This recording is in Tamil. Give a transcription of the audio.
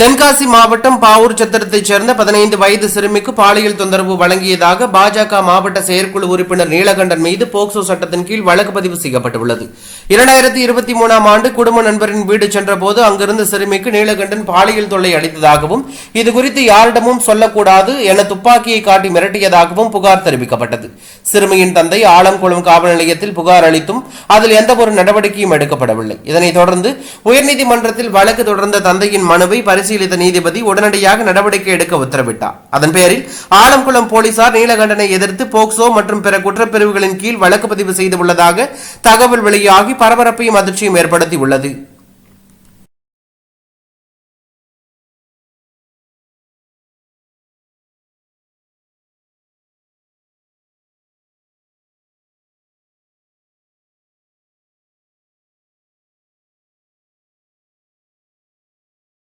தென்காசி மாவட்டம் பாவூர் சத்திரத்தைச் சேர்ந்த பதினைந்து வயது சிறுமிக்கு பாலியல் தொந்தரவு வழங்கியதாக பாஜக மாவட்ட செயற்குழு உறுப்பினர் நீலகண்டன் மீது போக்சோ சட்டத்தின் கீழ் வழக்கு பதிவு செய்யப்பட்டுள்ளது. இரண்டாயிரத்தி இருபத்தி மூணாம் ஆண்டு குடும்ப நண்பரின் வீடு சென்றபோது அங்கிருந்த சிறுமிக்கு நீலகண்டன் பாலியல் தொல்லை அளித்ததாகவும் இதுகுறித்து யாரிடமும் சொல்லக்கூடாது என துப்பாக்கியை காட்டி மிரட்டியதாகவும் புகார் தெரிவிக்கப்பட்டது. சிறுமியின் தந்தை ஆலங்குளம் காவல் நிலையத்தில் புகார் அளித்தும் அதில் எந்த ஒரு நடவடிக்கையும் எடுக்கப்படவில்லை. இதனைத் தொடர்ந்து உயர்நீதிமன்றத்தில் வழக்கு தொடர்ந்த தந்தையின் மனுவை பரிசீலித்த நீதிபதி உடனடியாக நடவடிக்கை எடுக்க உத்தரவிட்டார். அதன் பேரில் ஆலங்குளம் போலீசார் நீலகண்டனை எதிர்த்து போக்சோ மற்றும் பிற குற்றப்பிரிவுகளின் கீழ் வழக்கு பதிவு செய்துள்ளதாக தகவல் வெளியாகி பரபரப்பையும் அதிர்ச்சியும் ஏற்படுத்தியுள்ளது.